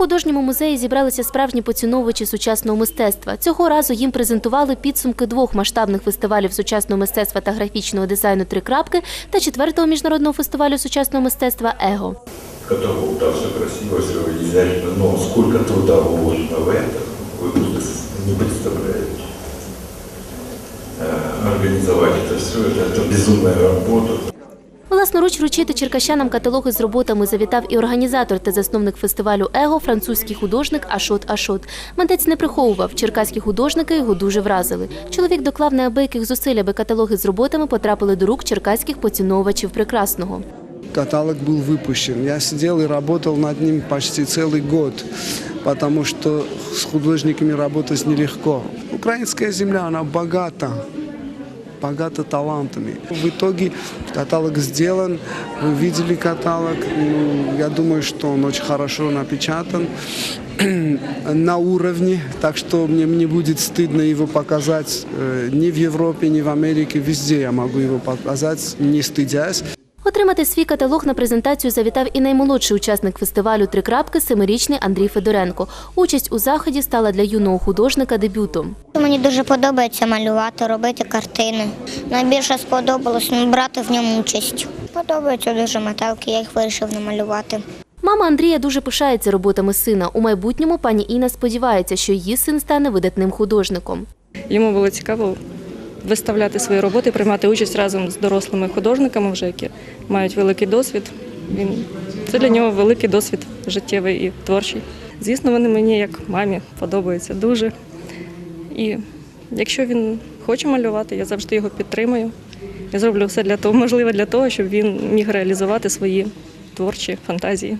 художньому музеї зібралися справжні поціновувачі сучасного мистецтва. Цього разу їм презентували підсумки двох масштабних фестивалів сучасного мистецтва та графічного дизайну Три крапки та четвертого міжнародного фестивалю сучасного мистецтва Его. каталог, да, все красиво, все изящно, но сколько труда вложено в это, вы просто не представляете. Э, Организовать это все, это, это безумная работа. Власноруч вручити черкащанам каталоги з роботами завітав і організатор та засновник фестивалю Его, французький художник Ашот Ашот. Митець не приховував, черкаські художники його дуже вразили. Чоловік доклав неабияких зусиль, аби каталоги з роботами потрапили до рук черкаських поціновувачів прекрасного. Каталог был выпущен. Я сидел и работал над ним почти целый год, потому что с художниками работать нелегко. Украинская земля, она богата, богата талантами. В итоге каталог сделан, вы видели каталог, ну, я думаю, что он очень хорошо напечатан на уровне, так что мне не будет стыдно его показать э, ни в Европе, ни в Америке, везде я могу его показать, не стыдясь. Отримати свій каталог на презентацію завітав і наймолодший учасник фестивалю Три крапки семирічний Андрій Федоренко. Участь у заході стала для юного художника дебютом. Мені дуже подобається малювати, робити картини. Найбільше сподобалось брати в ньому участь. Подобаються дуже метелки, я їх вирішив намалювати. Мама Андрія дуже пишається роботами сина. У майбутньому пані Інна сподівається, що її син стане видатним художником. Йому було цікаво виставляти свої роботи, приймати участь разом з дорослими художниками, вже які мають великий досвід. Він це для нього великий досвід життєвий і творчий. Звісно, вони мені як мамі подобаються дуже. І якщо він хоче малювати, я завжди його підтримую. Я зроблю все для того, можливе для того, щоб він міг реалізувати свої творчі фантазії.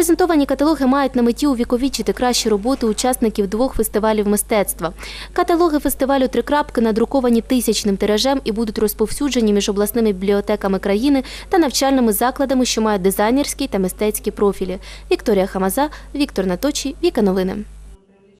Презентовані каталоги мають на меті увіковічити кращі роботи учасників двох фестивалів мистецтва. Каталоги фестивалю Три крапки надруковані тисячним тиражем і будуть розповсюджені між обласними бібліотеками країни та навчальними закладами, що мають дизайнерські та мистецькі профілі. Вікторія Хамаза, Віктор Наточі, Віка Новини.